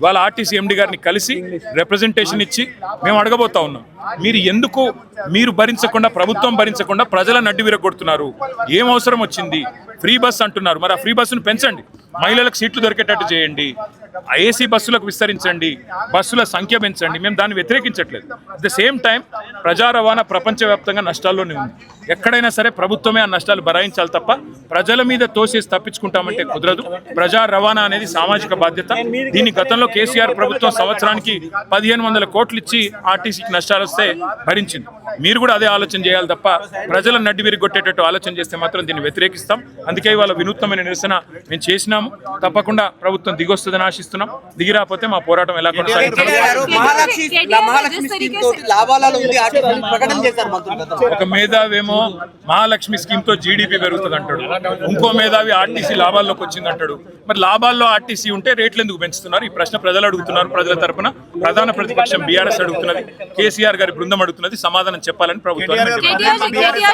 వాళ్ళ ఆర్టీసీ ఎండి గారిని కలిసి రిప్రజెంటేషన్ ఇచ్చి మేము అడగబోతా ఉన్నాం. మీరు ఎందుకు మీరు భరించకుండా ప్రభుత్వం భరించకుండా ప్రజల నడ్డి విరగొడుతున్నారు ఏం అవసరం వచ్చింది? ఫ్రీ బస్ అంటున్నారు. మరి ఆ ఫ్రీ బస్సును పెంచండి. మహిళలకు సీట్లు దొరికేటట్టు చేయండి. ఏసీ బస్సులకు విస్తరించండి. బస్సుల సంఖ్య పెంచండి. మేము దాన్ని వ్యతిరేకించట్లేదు. అట్ ద సేమ్ టైం ప్రజా రవాణా ప్రపంచవ్యాప్తంగా నష్టాల్లోనే ఉంది. ఎక్కడైనా సరే ప్రభుత్వమే ఆ నష్టాలు భరాయించాలి తప్ప ప్రజల మీద తోసేసి తప్పించుకుంటామంటే కుదరదు. ప్రజా రవాణా అనేది సామాజిక బాధ్యత. దీన్ని గతంలో కేసీఆర్ ప్రభుత్వం సంవత్సరానికి పదిహేను వందల కోట్లు ఇచ్చి ఆర్టీసీకి నష్టాలు వస్తే భరించింది. మీరు కూడా అదే ఆలోచన చేయాలి తప్ప ప్రజల నడ్డి విరిగొట్టేటట్టు ఆలోచన చేస్తే మాత్రం దీన్ని వ్యతిరేకిస్తాం. అందుకే ఇవాళ వినూత్నమైన నిరసన మేము చేసినాము. తప్పకుండా ప్రభుత్వం దిగొస్తుందని ఆశిస్తున్నాం. దిగిరాకపోతే మా పోరాటం ఎలా కొనసాగుతుంది. ఒక మేధావేమో మహాలక్ష్మి స్కీమ్తో జీడిపి పెరుగుతుంది అంటాడు. ఇంకో మేధావి ఆర్టీసీ లాభాల్లోకి వచ్చింది అంటాడు. మరి లాభాల్లో ఆర్టీసీ ఉంటే రేట్లు ఎందుకు పెంచుతున్నారు? ఈ ప్రశ్న ప్రజలు అడుగుతున్నారు ప్రజల తరపున. ప్రధాన ప్రతిపక్షం బీఆర్ఎస్ అడుగుతున్నది. కేసీఆర్ గారి బృందం అడుగుతున్నది. సమాధానం చెప్పాలని ప్రభుత్వాన్ని